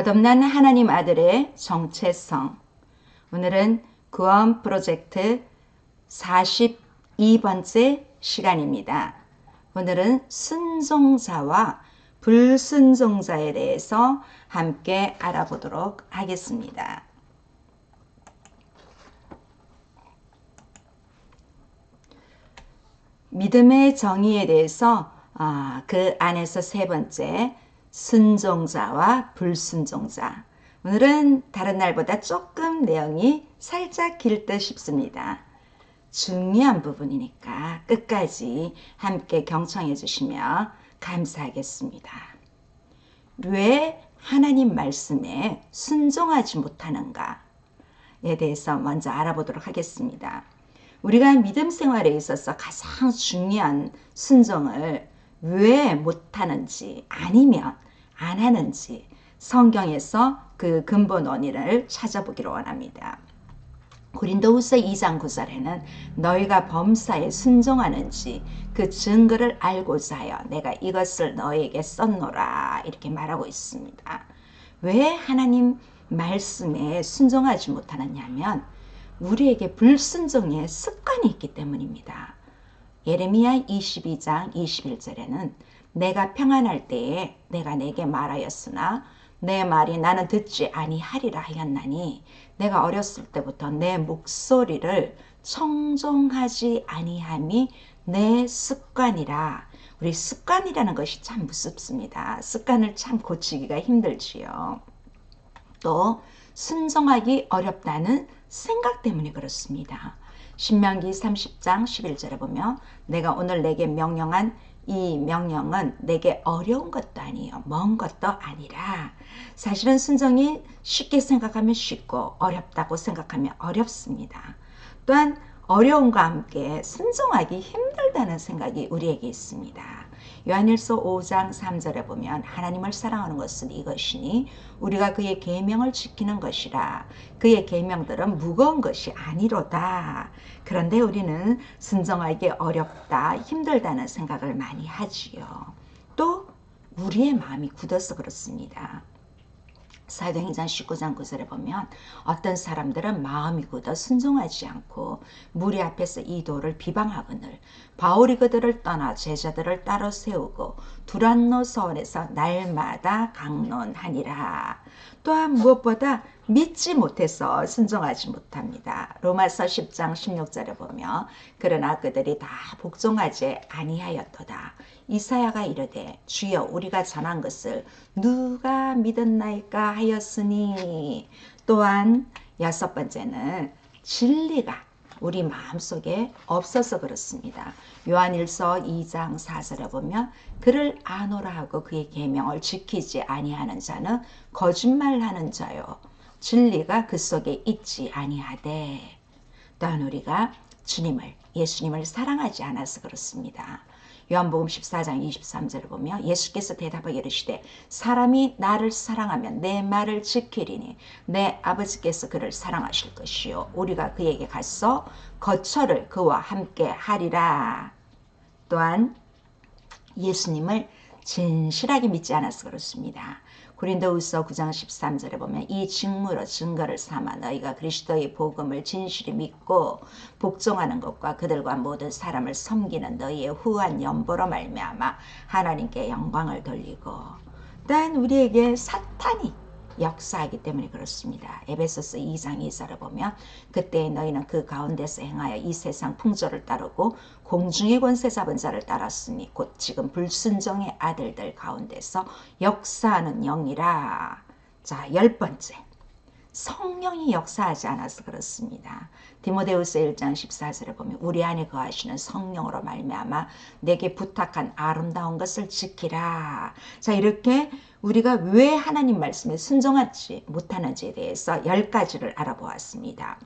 거듭난 하나님 아들의 정체성. 오늘은 구원 프로젝트 42번째 시간입니다. 오늘은 순종자와 불순종자에 대해서 함께 알아보도록 하겠습니다. 믿음의 정의에 대해서 아, 그 안에서 세 번째 순종자와 불순종자. 오늘은 다른 날보다 조금 내용이 살짝 길 듯 싶습니다. 중요한 부분이니까 끝까지 함께 경청해 주시면 감사하겠습니다. 왜 하나님 말씀에 순종하지 못하는가에 대해서 먼저 알아보도록 하겠습니다. 우리가 믿음 생활에 있어서 가장 중요한 순종을 왜 못하는지 아니면 안 하는지 성경에서 그 근본 원인을 찾아보기를 원합니다. 고린도후서 2장 9절에는 너희가 범사에 순종하는지 그 증거를 알고자 하여 내가 이것을 너에게 썼노라 이렇게 말하고 있습니다. 왜 하나님 말씀에 순종하지 못하느냐 면 우리에게 불순종의 습관이 있기 때문입니다. 예레미야 22장 21절에는 내가 평안할 때에 내가 내게 말하였으나 내 말이 나는 듣지 아니하리라 하였나니 내가 어렸을 때부터 내 목소리를 청종하지 아니함이 내 습관이라 우리 습관이라는 것이 참 무섭습니다. 습관을 참 고치기가 힘들지요. 또 순종하기 어렵다는 생각 때문에 그렇습니다. 신명기 30장 11절에 보면 내가 오늘 내게 명령한 이 명령은 내게 어려운 것도 아니요 먼 것도 아니라 사실은 순종이 쉽게 생각하면 쉽고 어렵다고 생각하면 어렵습니다. 또한 어려움과 함께 순종하기 힘들다는 생각이 우리에게 있습니다. 요한일서 5장 3절에 보면 하나님을 사랑하는 것은 이것이니 우리가 그의 계명을 지키는 것이라 그의 계명들은 무거운 것이 아니로다. 그런데 우리는 순종하기 어렵다, 힘들다는 생각을 많이 하지요. 또 우리의 마음이 굳어서 그렇습니다. 사도행전 19장 9절에 보면 어떤 사람들은 마음이 굳어 순종하지 않고 무리 앞에서 이 도를 비방하거늘 바울이 그들을 떠나 제자들을 따로 세우고 두란노 서원에서 날마다 강론하니라. 또한 무엇보다 믿지 못해서 순종하지 못합니다. 로마서 10장 16절에 보면 그러나 그들이 다 복종하지 아니하였도다. 이사야가 이르되 주여 우리가 전한 것을 누가 믿었나이까 하였으니 또한 여섯 번째는 진리가 우리 마음속에 없어서 그렇습니다. 요한일서 2장 4절에 보면 그를 아노라 하고 그의 계명을 지키지 아니하는 자는 거짓말하는 자요 진리가 그 속에 있지 아니하되 또한 우리가 주님을 예수님을 사랑하지 않아서 그렇습니다. 요한복음 14장 23절을 보면 예수께서 대답하여 이르시되 사람이 나를 사랑하면 내 말을 지키리니 내 아버지께서 그를 사랑하실 것이요 우리가 그에게 가서 거처를 그와 함께 하리라. 또한 예수님을 진실하게 믿지 않아서 그렇습니다. 고린도후서 9장 13절에 보면 이 직무로 증거를 삼아 너희가 그리스도의 복음을 진실히 믿고 복종하는 것과 그들과 모든 사람을 섬기는 너희의 후한 연보로 말미암아 하나님께 영광을 돌리고. 단 우리에게 사탄이 역사하기 때문에 그렇습니다. 에베소스 2장 2절을 보면 그때 너희는 그 가운데서 행하여 이 세상 풍조를 따르고 공중의 권세 잡은 자를 따랐으니 곧 지금 불순종의 아들들 가운데서 역사하는 영이라. 자, 열 번째. 성령이 역사하지 않아서 그렇습니다. 디모데우스 1장 14절에 보면 우리 안에 거하시는 성령으로 말미암아 내게 부탁한 아름다운 것을 지키라. 자 이렇게 우리가 왜 하나님 말씀에 순종하지 못하는지에 대해서 열 가지를 알아보았습니다.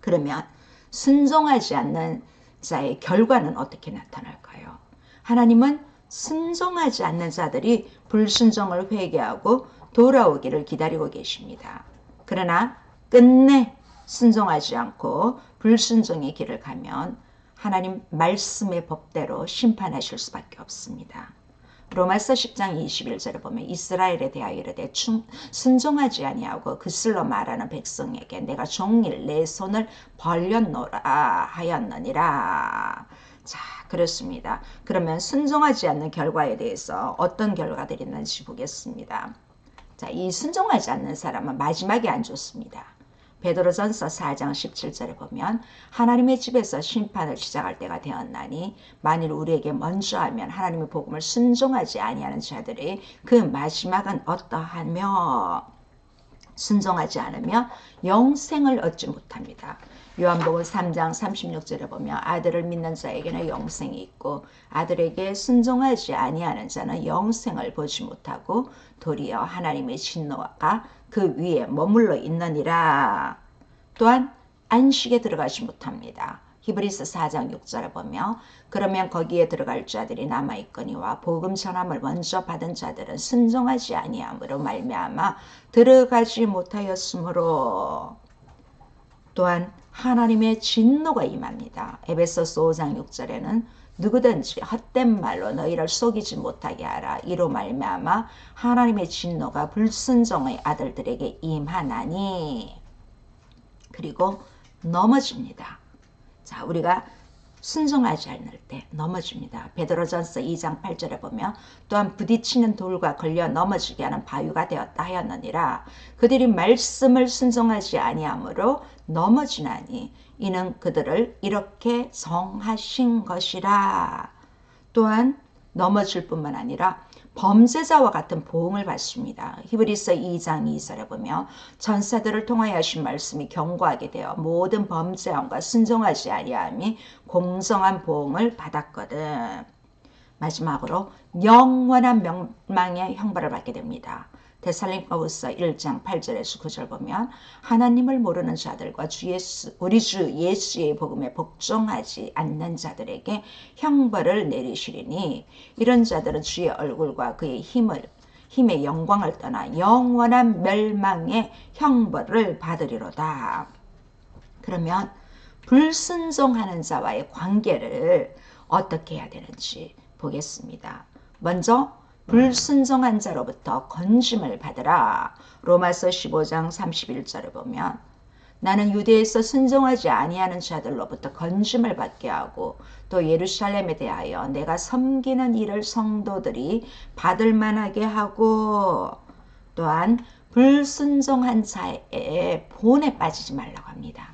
그러면 순종하지 않는 자의 결과는 어떻게 나타날까요? 하나님은 순종하지 않는 자들이 불순종을 회개하고 돌아오기를 기다리고 계십니다. 그러나 끝내 순종하지 않고 불순종의 길을 가면 하나님 말씀의 법대로 심판하실 수밖에 없습니다. 로마서 10장 21절에 보면 이스라엘에 대하여 이르되 충, 순종하지 아니하고 그슬로 말하는 백성에게 내가 종일 내 손을 벌렸노라 하였느니라. 자, 그렇습니다. 그러면 순종하지 않는 결과에 대해서 어떤 결과들이 있는지 보겠습니다. 자, 이 순종하지 않는 사람은 마지막에 안 좋습니다. 베드로전서 4장 17절에 보면 하나님의 집에서 심판을 시작할 때가 되었나니 만일 우리에게 먼저 하면 하나님의 복음을 순종하지 아니하는 자들이 그 마지막은 어떠하며 순종하지 않으며 영생을 얻지 못합니다. 요한복음 3장 36절에 보면 아들을 믿는 자에게는 영생이 있고 아들에게 순종하지 아니하는 자는 영생을 보지 못하고 도리어 하나님의 진노가 그 위에 머물러 있느니라. 또한 안식에 들어가지 못합니다. 히브리스 4장 6절에 보며 그러면 거기에 들어갈 자들이 남아 있거니와 복음 전함을 먼저 받은 자들은 순종하지 아니함으로 말미암아 들어가지 못하였으므로 또한 하나님의 진노가 임합니다. 에베소서 5장 6절에는 누구든지 헛된 말로 너희를 속이지 못하게 하라. 이로 말미암아 하나님의 진노가 불순종의 아들들에게 임하나니 그리고 넘어집니다. 자, 우리가 순종하지 않을 때 넘어집니다. 베드로전서 2장 8절에 보면 또한 부딪히는 돌과 걸려 넘어지게 하는 바위가 되었다 하였느니라 그들이 말씀을 순종하지 아니하므로 넘어지나니 이는 그들을 이렇게 성하신 것이라 또한 넘어질 뿐만 아니라 범죄자와 같은 보응을 받습니다. 히브리서 2장 2절에 보면 전사들을 통하여 하신 말씀이 경고하게 되어 모든 범죄함과 순종하지 아니함이 공정한 보응을 받았거든. 마지막으로 영원한 명망의 형벌을 받게 됩니다. 데살링가우서 1장 8절에서 9절 보면 하나님을 모르는 자들과 주 예수, 우리 주 예수의 복음에 복종하지 않는 자들에게 형벌을 내리시리니 이런 자들은 주의 얼굴과 그의 힘을 힘의 영광을 떠나 영원한 멸망의 형벌을 받으리로다. 그러면 불순종하는 자와의 관계를 어떻게 해야 되는지 보겠습니다. 먼저 불순종한 자로부터 건짐을 받으라. 로마서 15장 31절을 보면 나는 유대에서 순종하지 아니하는 자들로부터 건짐을 받게 하고 또 예루살렘에 대하여 내가 섬기는 일을 성도들이 받을 만하게 하고 또한 불순종한 자의 본에 빠지지 말라고 합니다.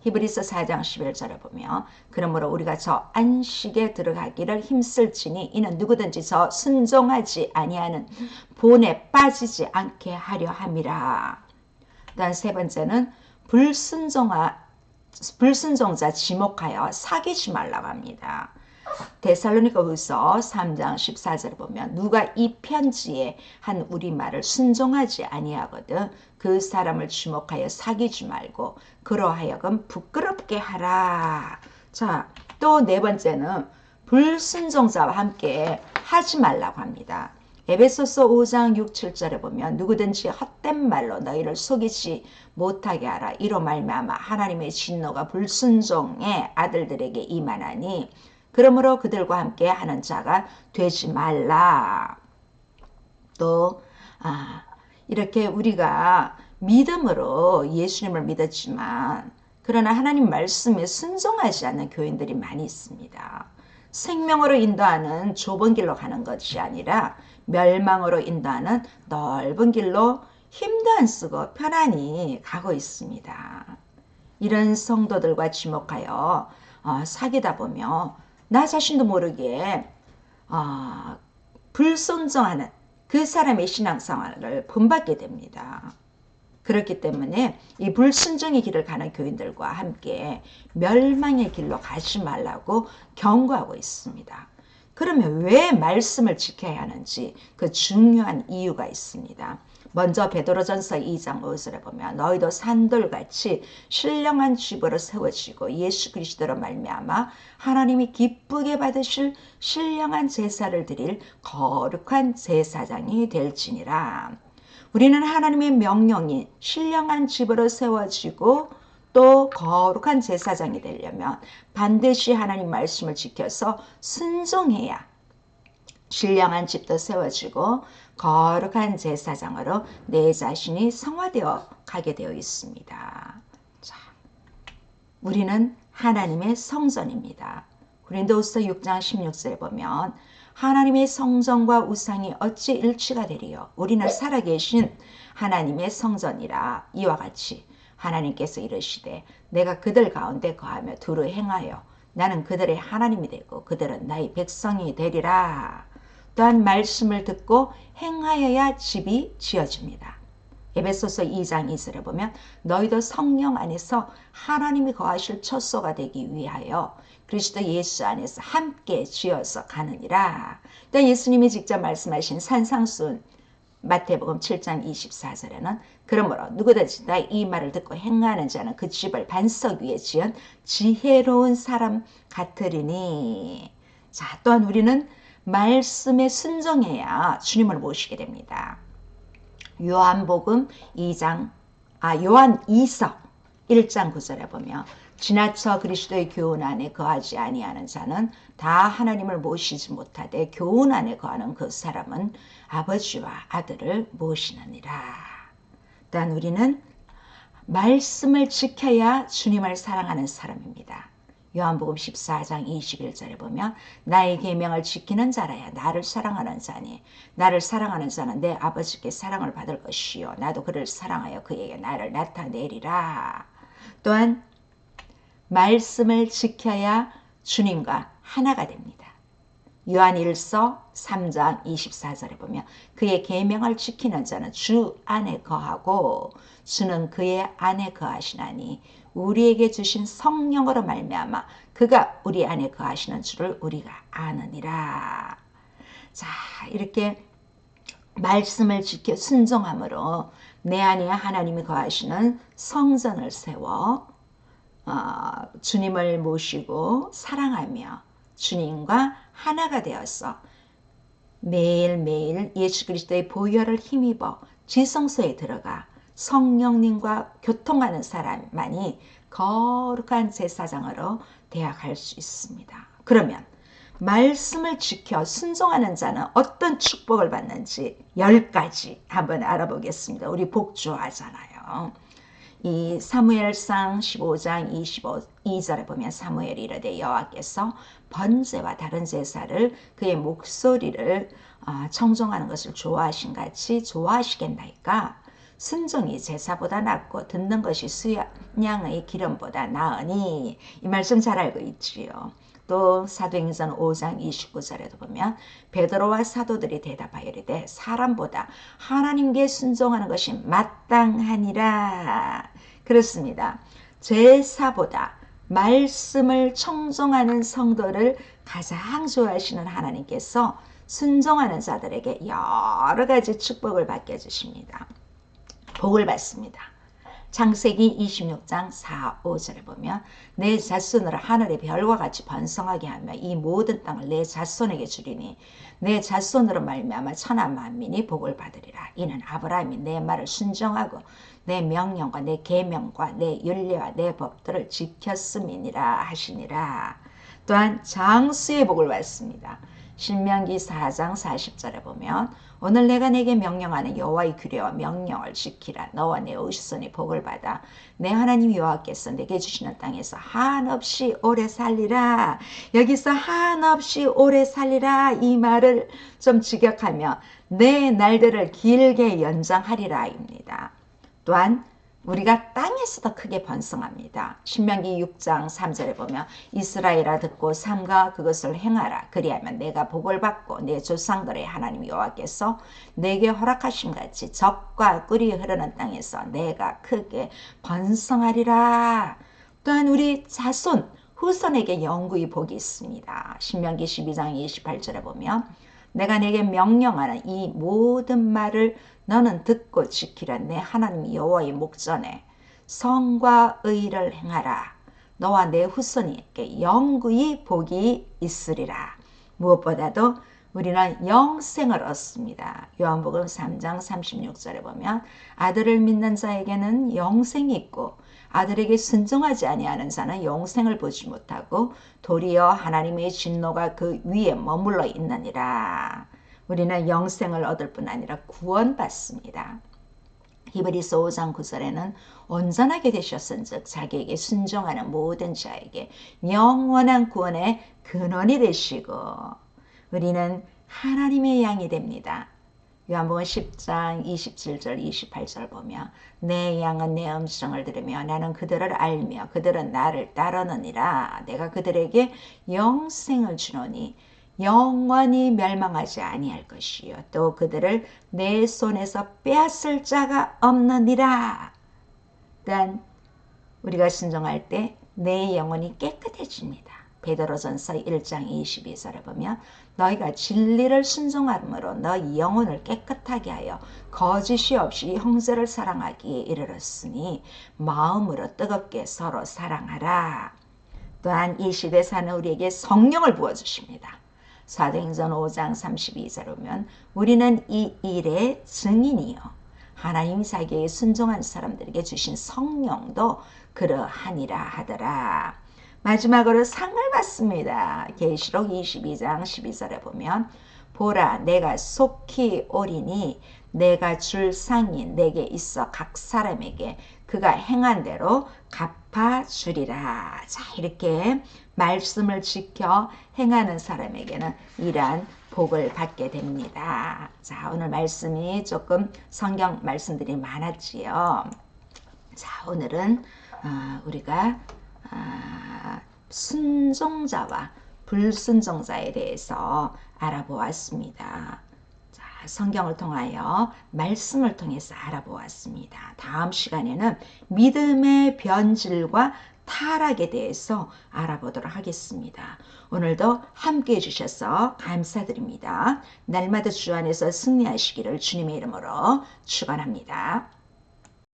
히브리서 4장 11절에 보면 그러므로 우리가 저 안식에 들어가기를 힘쓸지니 이는 누구든지 저 순종하지 아니하는 본에 빠지지 않게 하려 함이라. 다음 세 번째는 불순종하 불순종자 지목하여 사귀지 말라고 합니다. 데살로니가 후서 3장 14절을 보면 누가 이 편지에 한 우리말을 순종하지 아니하거든 그 사람을 주목하여 사귀지 말고 그러하여금 부끄럽게 하라. 자, 또 네 번째는 불순종자와 함께 하지 말라고 합니다. 에베소서 5장 6, 7절에 보면 누구든지 헛된 말로 너희를 속이지 못하게 하라. 이로 말미암아 하나님의 진노가 불순종의 아들들에게 임하나니 그러므로 그들과 함께 하는 자가 되지 말라. 또 아, 이렇게 우리가 믿음으로 예수님을 믿었지만 그러나 하나님 말씀에 순종하지 않는 교인들이 많이 있습니다. 생명으로 인도하는 좁은 길로 가는 것이 아니라 멸망으로 인도하는 넓은 길로 힘도 안 쓰고 편안히 가고 있습니다. 이런 성도들과 지목하여 어, 사귀다 보면 나 자신도 모르게 어, 불순종하는 그 사람의 신앙생활을 본받게 됩니다. 그렇기 때문에 이 불순종의 길을 가는 교인들과 함께 멸망의 길로 가지 말라고 경고하고 있습니다. 그러면 왜 말씀을 지켜야 하는지 그 중요한 이유가 있습니다. 먼저 베드로전서 2장 5절에 보면 너희도 산돌같이 신령한 집으로 세워지고 예수 그리스도로 말미암아 하나님이 기쁘게 받으실 신령한 제사를 드릴 거룩한 제사장이 될지니라. 우리는 하나님의 명령인 신령한 집으로 세워지고 또 거룩한 제사장이 되려면 반드시 하나님 말씀을 지켜서 순종해야 신령한 집도 세워지고 거룩한 제사장으로 내 자신이 성화되어 가게 되어 있습니다. 자, 우리는 하나님의 성전입니다. 고린도후서 6장 16절에 보면 하나님의 성전과 우상이 어찌 일치가 되리요 우리는 살아계신 하나님의 성전이라 이와 같이 하나님께서 이르시되 내가 그들 가운데 거하며 두루 행하여 나는 그들의 하나님이 되고 그들은 나의 백성이 되리라. 또한 말씀을 듣고 행하여야 집이 지어집니다. 에베소서 2장 2절에 보면 너희도 성령 안에서 하나님이 거하실 처소가 되기 위하여 그리스도 예수 안에서 함께 지어서 가느니라. 또 예수님이 직접 말씀하신 산상순 마태복음 7장 24절에는 그러므로 누구든지 나의 이 말을 듣고 행하는 자는 그 집을 반석 위에 지은 지혜로운 사람 같으리니 자 또한 우리는 말씀에 순종해야 주님을 모시게 됩니다. 요한복음 2장 아 요한 2서 1장 9절에 보면 지나쳐 그리스도의 교훈 안에 거하지 아니하는 자는 다 하나님을 모시지 못하되 교훈 안에 거하는 그 사람은 아버지와 아들을 모시느니라. 또한 우리는 말씀을 지켜야 주님을 사랑하는 사람입니다. 요한복음 14장 21절에 보면 나의 계명을 지키는 자라야 나를 사랑하는 자니 나를 사랑하는 자는 내 아버지께 사랑을 받을 것이요 나도 그를 사랑하여 그에게 나를 나타내리라. 또한 말씀을 지켜야 주님과 하나가 됩니다. 요한 1서 3장 24절에 보면 그의 계명을 지키는 자는 주 안에 거하고 주는 그의 안에 거하시나니 우리에게 주신 성령으로 말미암아 그가 우리 안에 거하시는 줄을 우리가 아느니라. 자, 이렇게 말씀을 지켜 순종함으로 내 안에 하나님이 거하시는 성전을 세워 어, 주님을 모시고 사랑하며 주님과 하나가 되어서 매일매일 예수 그리스도의 보혈을 힘입어 지성소에 들어가 성령님과 교통하는 사람만이 거룩한 제사장으로 되어갈 수 있습니다. 그러면 말씀을 지켜 순종하는 자는 어떤 축복을 받는지 열 가지 한번 알아보겠습니다. 우리 복 좋아하잖아요. 이 사무엘상 15장 25절에 보면 사무엘이 이르되 여호와께서 번제와 다른 제사를 그의 목소리를 아, 청종하는 것을 좋아하신 같이 좋아하시겠나이까 순종이 제사보다 낫고 듣는 것이 수양의 기름보다 나으니 이 말씀 잘 알고 있지요. 또 사도행전 5장 29절에도 보면 베드로와 사도들이 대답하여 이르되 사람보다 하나님께 순종하는 것이 마땅하니라. 그렇습니다. 제사보다 말씀을 청종하는 성도를 가장 좋아하시는 하나님께서 순종하는 자들에게 여러 가지 축복을 받게 해주십니다. 복을 받습니다. 창세기 26장 4, 5절에 보면 내 자손으로 하늘의 별과 같이 번성하게 하며 이 모든 땅을 내 자손에게 주리니 내 자손으로 말미암아 천하 만민이 복을 받으리라. 이는 아브라함이 내 말을 순종하고 내 명령과 내 계명과 내 윤례와 내 법들을 지켰음이니라 하시니라. 또한 장수의 복을 받습니다. 신명기 4장 40절에 보면 오늘 내가 내게 명령하는 여호와의 규례와 명령을 지키라. 너와 내 의손이 복을 받아 내 하나님 여호와께서 내게 주시는 땅에서 한없이 오래 살리라. 여기서 한없이 오래 살리라 이 말을 좀 직역하며 내 날들을 길게 연장하리라입니다. 또한 우리가 땅에서도 크게 번성합니다. 신명기 6장 3절에 보면 이스라엘아 듣고 삼가 그것을 행하라. 그리하면 내가 복을 받고 내 조상들의 하나님 여호와께서 내게 허락하신 같이 적과 꿀이 흐르는 땅에서 내가 크게 번성하리라. 또한 우리 자손 후손에게 영구히 복이 있습니다. 신명기 12장 28절에 보면 내가 내게 명령하는 이 모든 말을 너는 듣고 지키라 내 하나님 여호와의 목전에 성과 의를 행하라. 너와 내 후손에게 영구히 복이 있으리라. 무엇보다도 우리는 영생을 얻습니다. 요한복음 3장 36절에 보면 아들을 믿는 자에게는 영생이 있고 아들에게 순종하지 아니하는 자는 영생을 보지 못하고 도리어 하나님의 진노가 그 위에 머물러 있느니라. 우리는 영생을 얻을 뿐 아니라 구원받습니다. 히브리서 5장 9절에는 온전하게 되셨은즉 자기에게 순종하는 모든 자에게 영원한 구원의 근원이 되시고 우리는 하나님의 양이 됩니다. 요한복음 10장 27절 28절 보면 내 양은 내 음성을 들으며 나는 그들을 알며 그들은 나를 따르느니라 내가 그들에게 영생을 주노니 영원히 멸망하지 아니할 것이요 또 그들을 내 손에서 빼앗을 자가 없느니라. 단 우리가 순종할 때 내 영혼이 깨끗해집니다. 베드로전서 1장 22절에 보면 너희가 진리를 순종함으로 너희 영혼을 깨끗하게 하여 거짓이 없이 형제를 사랑하기에 이르렀으니 마음으로 뜨겁게 서로 사랑하라. 또한 이 시대 사는 우리에게 성령을 부어주십니다. 사도행전 5장 32절 보면 우리는 이 일의 증인이요. 하나님 자기에 순종한 사람들에게 주신 성령도 그러하니라 하더라. 마지막으로 상을 받습니다. 계시록 22장 12절에 보면 보라 내가 속히 오리니 내가 줄 상이 내게 있어 각 사람에게 그가 행한 대로 갚아주리라. 자 이렇게 말씀을 지켜 행하는 사람에게는 이러한 복을 받게 됩니다. 자 오늘 말씀이 조금 성경 말씀들이 많았지요. 자 오늘은 어, 우리가 어, 순종자와 불순종자에 대해서 알아보았습니다. 성경을 통하여 말씀을 통해서 알아보았습니다. 다음 시간에는 믿음의 변질과 타락에 대해서 알아보도록 하겠습니다. 오늘도 함께 해주셔서 감사드립니다. 날마다 주 안에서 승리하시기를 주님의 이름으로 축원합니다.